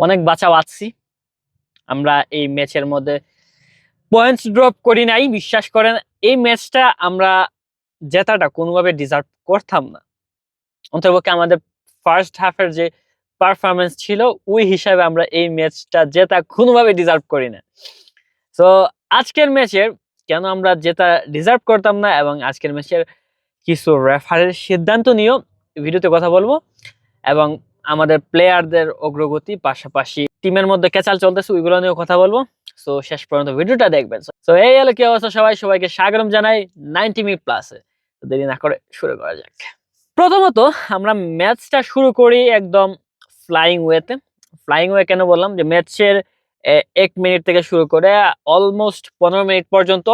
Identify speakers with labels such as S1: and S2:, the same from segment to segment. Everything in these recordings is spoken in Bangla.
S1: অনেক বাঁচা বাঁচছি আমরা এই ম্যাচের মধ্যে পয়েন্টস ড্রপ করি নাই, বিশ্বাস করেন, এই ম্যাচটা আমরা জেতাটা কোনোভাবে ডিজার্ভ করতাম না। অন্তর্পক্ষে আমাদের ফার্স্ট হাফের যে পারফরমেন্স ছিল, ওই হিসাবে আমরা এই ম্যাচটা জেতা কোনোভাবে ডিজার্ভ করি না। তো আজকের ম্যাচের কেন আমরা জেতা ডিজার্ভ করতাম না এবং আজকের ম্যাচের কিছু রেফারের সিদ্ধান্ত নিয়েও ভিডিওতে কথা বলব। এবং আমাদের প্লেয়ারদের অগ্রগতি পাশাপাশি টিমের মধ্যে কেচাল চলতেছে, ওইগুলো নিয়েও কথা বলব। তো শেষ পর্যন্ত ভিডিওটা দেখবেন। তো এই হলো কি অবস্থা সবাই, সবাইকে স্বাগতম জানাই নাইনটি মিনিট প্লাসে দেরি না করে শুরু করা যাক। প্রথমত, আমরা ম্যাচটা শুরু করি একদম ফ্লাইং ওয়েতে ফ্লাইং ওয়ে কেন বললাম? যে ম্যাচের এক মিনিট থেকে শুরু করে অলমোস্ট পনেরো মিনিট পর্যন্ত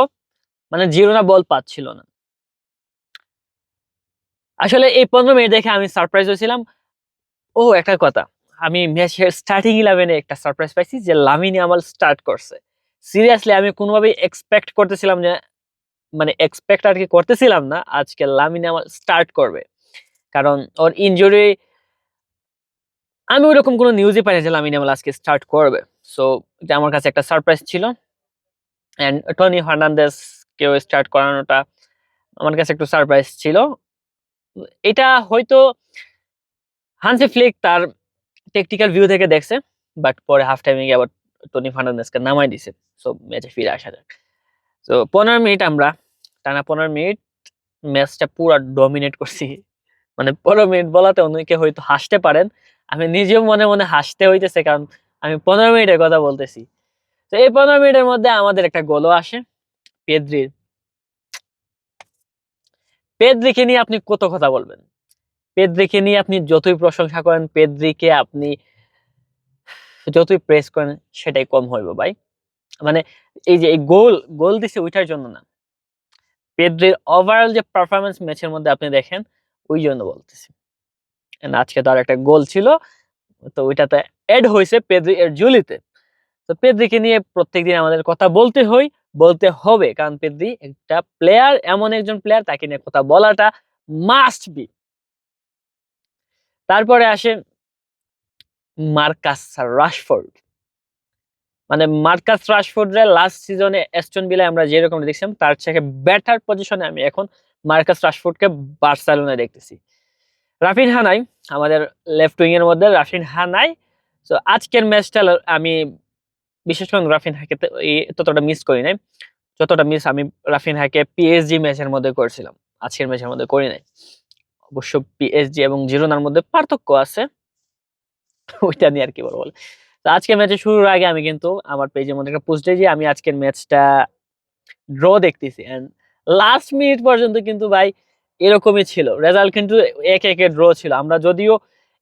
S1: মানে জিরোনা বল পাচ্ছিল না। আসলে এই পনেরো মিনিট দেখে আমি সারপ্রাইজ হয়েছিলাম। ও, একটা কথা। আমি ম্যাচের স্টার্টিং ইলেভেনে একটা সারপ্রাইজ পাইছি যে লামিনী আমাল স্টার্ট করছে। সিরিয়াসলি আমি কোনোভাবেই এক্সপেক্ট করতেছিলাম যে মানে এক্সপেক্ট আর কি করতেছিলাম না, আজকে লামিনী আমাল স্টার্ট করবে। কারণ ওর ইনজুরি আমি ওইরকম কোনো নিউজই পাইনি যে লামিনী আমাল আজকে স্টার্ট করবে। সো এটা আমার কাছে একটা সারপ্রাইজ ছিল। অ্যান্ড টনি কেউ স্টার্ট করানোটা আমার কাছে একটু সারপ্রাইজ ছিল। এটা হয়তো হানসি ফ্লিক তার টেকনিক্যাল ভিউ থেকে দেখছে বাট পরে হাফ টাইমে গিয়ে আবার টনি ফার্নান্দেসকে নামাই দিছে। সো ম্যাচে ফিরে আসা যাক। তো পনেরো মিনিট আমরা, টানা পনেরো মিনিট ম্যাচটা পুরো ডমিনেট করছি। মানে পনেরো মিনিট বলাতে অনেকে হয়তো হাসতে পারেন। আমি নিজেও মনে মনে হাসতে হইতেছে, কারণ আমি পনেরো মিনিটের কথা বলতেছি। তো এই পনেরো মিনিটের মধ্যে আমাদের একটা গোলও আসে, পেদ্রির। পেদ্রিকে নিয়ে আপনি কত কথা বলবেন? পেদ্রিকে নিয়ে আপনি যতই প্রশংসা করেন পেদ্রিকে আপনি যতই প্রেস করেন, সেটাই কম হইব ভাই। মানে এই যে এই গোল গোল দিছে ওইটার জন্য না। পেদ্রির ওভারঅল যে পারফরমেন্স ম্যাচের মধ্যে আপনি দেখেন, ওই জন্য বলতেছি। আজকে তার একটা গোল ছিল, তো ওইটাতে এড হয়েছে পেদ্রি এর জুলিতে তো পেদ্রিকে নিয়ে প্রত্যেকদিন আমাদের কথা বলতে হয় বলতে হবে। কারণ পেদ্রি একটা প্লেয়ার এমন একজন প্লেয়ার তাকে নিয়ে কথা বলাটা মাস্ট বি তারপরে আসে মার্কাস রাশফোর্ড। মানে মার্কাস রাশফোর্ডের লাস্ট সিজনে এস্টন বিলে আমরা যেরকম দেখছিলাম, তার থেকে বেটার পজিশনে আমি এখন মার্কাস রাশফোর্ডকে বার্সেলোনায় দেখতেছি। রাফিন হানাই, আমাদের লেফট উইং এর মধ্যে রাফিন হানাই। তো আজকের ম্যাচটা আমি বিশেষ করে রাফিন হাকে ততটা মিস করি নাই। যতটা মিস আমি রাফিন হাকে পিএসজি ম্যাচের মধ্যে করেছিলাম। আজকের ম্যাচের মধ্যে করি নাই। অবশ্য পিএসজি এবং জিরোনার মধ্যে পার্থক্য আছে। ওইটা নিয়ে আর কি বলব তো আজকে ম্যাচের শুরুর আগে আমি কিন্তু আমার পেজের মধ্যে একটা পোস্ট দিয়েছি। আমি আজকের ম্যাচটা ড্র দেখতেছি। এন্ড লাস্ট মিনিট পর্যন্ত কিন্তু ভাই এরকমই ছিল। রেজাল্ট কিন্তু এক একে ড্র ছিল। আমরা যদিও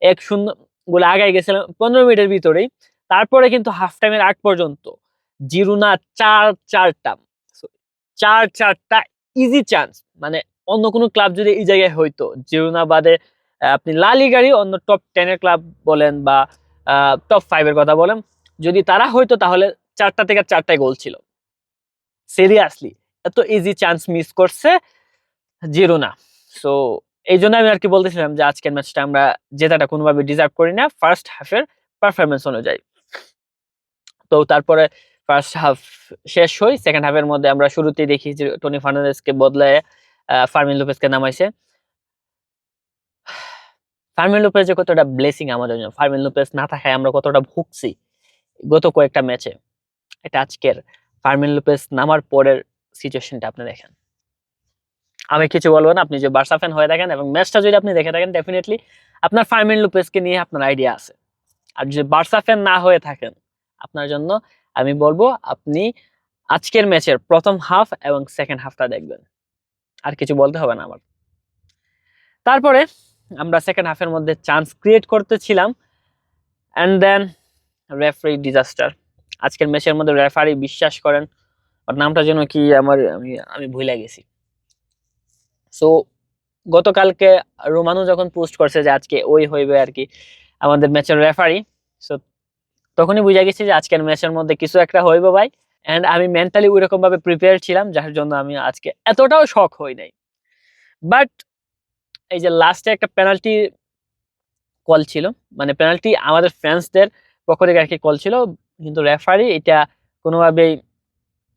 S1: এক শূন্যগুলো আগায় গেছিলাম পনেরো মিনিটের ভিতরেই। তারপরে কিন্তু হাফ টাইমের আগ পর্যন্ত জিরুনা চার চারটা। চার চারটা ইজি চান্স মানে অন্য কোনো ক্লাব যদি এই জায়গায় হইতো জিরুনা বাদে আপনি লালি গাড়ি অন্য টপ টেনের ক্লাব বলেন বা টপ ফাইভের কথা বলেন যদি তারা হইতো তাহলে চারটা থেকে চারটায় গোল ছিল। সিরিয়াসলি এত ইজি চান্স মিস করছে জিরোনা। সো এই জন্য আমি আর কি বলতেছিলাম যে আজকের ম্যাচটা আমরা জেতাটা কোনোভাবে ডিজার্ভ করি না ফার্স্ট হাফের পারফরমেন্স অনুযায়ী। তো তারপরে ফার্স্ট হাফ শেষ হই সেকেন্ড হাফের মধ্যে আমরা শুরুতেই দেখি যে টনি ফার্নান্দেসকে বদলে আহ, ফার্মিন লোপেসকে নামাইছে। ফার্মিন লোপেজ যে কতটা ব্লেসিং আমাদের জন্য? ফার্মিন লোপেজ না থাকায় আমরা কতটা ভুগছি গত কয়েকটা ম্যাচে এটা আজকের ফার্মিন লোপেজ নামার পরের সিচুয়েশনটা আপনি দেখেন। আমি কিছু বলব না, আপনি যে বার্সা ফ্যান হয়ে থাকেন এবং ম্যাচটা যদি আপনি দেখে থাকেন ডেফিনেটলি আপনার ফার্মিন লুপেসকে নিয়ে আপনার আইডিয়া আছে। আর যদি বার্সা ফ্যান না হয়ে থাকেন, আপনার জন্য আমি বলব আপনি আজকের ম্যাচের প্রথম হাফ এবং সেকেন্ড হাফটা দেখবেন। আর কিছু বলতে হবে না আমার। তারপরে আমরা সেকেন্ড হাফের মধ্যে চান্স ক্রিয়েট করতেছিলাম অ্যান্ড দেন রেফারি ডিজাস্টার আজকের ম্যাচের মধ্যে রেফারি বিশ্বাস করেন, ওর নামটা যেন কি আমার, আমি আমি ভুলে গেছি। সো গতকালকে রোমানু যখন পোস্ট করছে যে আজকে ওই হইবে আর কি আমাদের ম্যাচের রেফারি সো তখনই বুঝা গেছি যে আজকের ম্যাচের মধ্যে কিছু একটা হইবে ভাই। অ্যান্ড আমি মেন্টালি ওইরকম ভাবে প্রিপেয়ার ছিলাম, যার জন্য আমি আজকে এতটাও শখ হই নাই। বাট এই যে লাস্টে একটা পেনাল্টি কল ছিল মানে পেনাল্টি আমাদের ফ্যান্সদের পক্ষ থেকে আর কল ছিল, কিন্তু রেফারি এটা কোনোভাবেই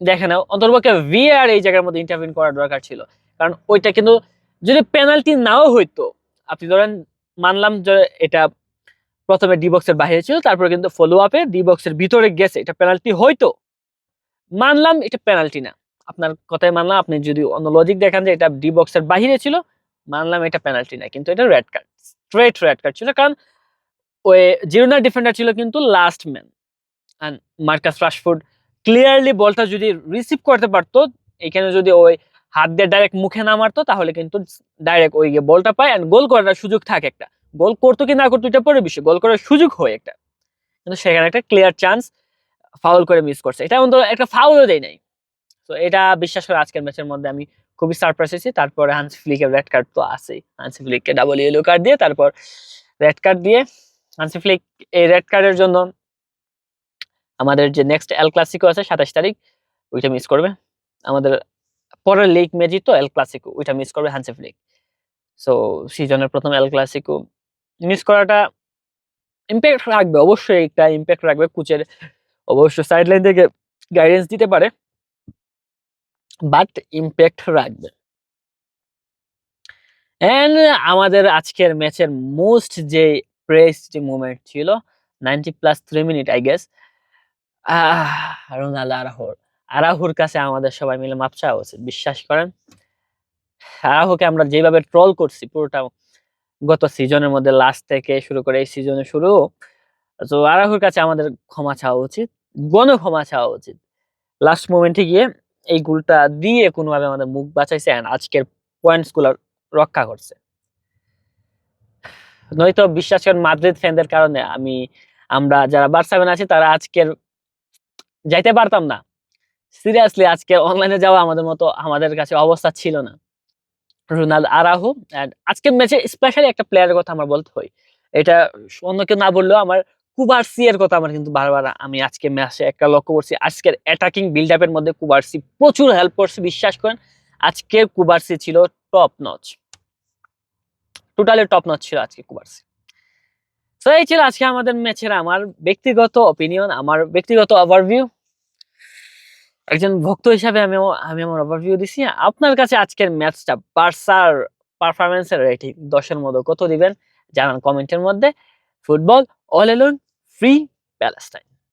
S1: দেখে না। অন্তর্পক্ষে ভিআর এই জায়গার মধ্যে ইন্টারভিউ করার দরকার ছিল। কারণ ওইটা কিন্তু যদি পেনাল্টি নাও হইতো, আপনি ধরেন মানলাম যে এটা প্রথমে ডি বক্সের বাইরে ছিল, তারপরে কিন্তু ফলো আপে ডি বক্সের ভিতরে গেছে, এটা পেনাল্টি হইতো। মানলাম এটা পেনাল্টি না। আপনার কথাই মানলাম, আপনি যদি অন্য লজিক দেখান যে এটা ডি বক্সের বাইরে ছিল, মানলাম এটা পেনাল্টি না, কিন্তু এটা red card straight red card ছিল। কারণ ওই জিরোনার ডিফেন্ডার ছিল কিন্তু last man and Marcus Rashford clearly বলটা যদি রিসিভ করতে পারতো, এখানে যদি ওই হাত দিয়ে ডাইরেক্ট মুখে না মারতো, তাহলে কিন্তু ডাইরেক্ট ওই বলটা পায় অ্যান্ড গোল করার সুযোগ থাকে একটা। গোল করতো কি না করতো, এটা পরে বিষয় গোল করার সুযোগ হয় একটা। কিন্তু সেখানে একটা ক্লিয়ার চান্স ফাউল করে মিস করছে। এটা অন্তত একটা ফাউলও দেয় নাই। তো এটা বিশ্বাস করে আজকের ম্যাচের মধ্যে আমি খুবই সারপ্রাইজ হয়েছি। তারপরে হান্সি ফ্লিকের রেড কার্ড তো আছেই। হান্সি ফ্লিককে ডাবল ইয়েলো কার্ড দিয়ে তারপর রেড কার্ড দিয়ে হান্সি ফ্লিক এই রেড কার্ডের জন্য আমাদের যে নেক্সট এল ক্লাসিকো আছে সাতাশ তারিখ, ওইটা মিস করবে। আমাদের পরের লিগ ম্যাচই তো এল ক্লাসিকো ওইটা মিস করবে হান্সি ফ্লিক সো সিজনের প্রথম এল ক্লাসিকো মিস করাটা ইম্প্যাক্ট রাখবে, অবশ্যই একটা ইম্প্যাক্ট রাখবে কোচের অবশ্য সাইডলাইন থেকে গাইডেন্স দিতে পারে বাট ইম্প্যাক্ট রাখবে। এন্ড আমাদের আজকের ম্যাচের মোস্ট যে প্রেস যে মুভমেন্ট ছিল ninety plus three minute I guess Ronaldo আরাহুর। আরাহুর কাছে আমাদের সবাই মিলে মাপ চাওয়া উচিত, বিশ্বাস করেন। আরাহুকে আমরা যেভাবে ট্রল করছি, পুরোটা গত সিজনের মধ্যে লাস্ট থেকে শুরু করে এই সিজনে শুরু, তো আরাহুর কাছে আমাদের ক্ষমা চাওয়া উচিত। গণ ক্ষমা চাওয়া উচিত। লাস্ট মোমেন্টে গিয়ে এই গোলটা দিয়ে কোনোভাবে আমাদের মুখ বাঁচাইছে and আজকের পয়েন্টসগুলো রক্ষা করছে। নয়তো বিশ্বাস করেন মাদ্রিদ ফ্যানদের কারণে আমি, আমরা যারা বার্সাবেন আছি তারা আজকের যাইতে পারতাম না। সিরিয়াসলি আজকে অনলাইনে যাওয়া আমাদের মতো আমাদের কাছে অবস্থা ছিল না। রোনাল্ডো আরাহু and আজকের ম্যাচে স্পেশালি একটা প্লেয়ারের কথা আমার বলতে হয়। এটা অন্য কেউ না বললেও আমার কুবার্সি এর কথা আমার কিন্তু বারবার আমি আজকে ম্যাচে একটা লক্ষ্য করছি। আজকের অ্যাটাকিং বিল্ড আপের মধ্যে কুবার্সি প্রচুর হেল্প করছে, বিশ্বাস করেন। আজকের কুবার্সি ছিল top notch totally top notch ছিল আজকে কুবার্সি। তো এই ছিল আজকে আমাদের ম্যাচের আমার ব্যক্তিগত অপিনিয়ন আমার ব্যক্তিগত ওভারভিউ একজন ভক্ত হিসাবে আমি আমি আমার ওভারভিউ দিছি। আপনার কাছে আজকের ম্যাচটা বার্সার পারফরমেন্সের রেটিং দশের মধ্যে কত দিবেন? জানান কমেন্টের মধ্যে। Football all alone free Palestine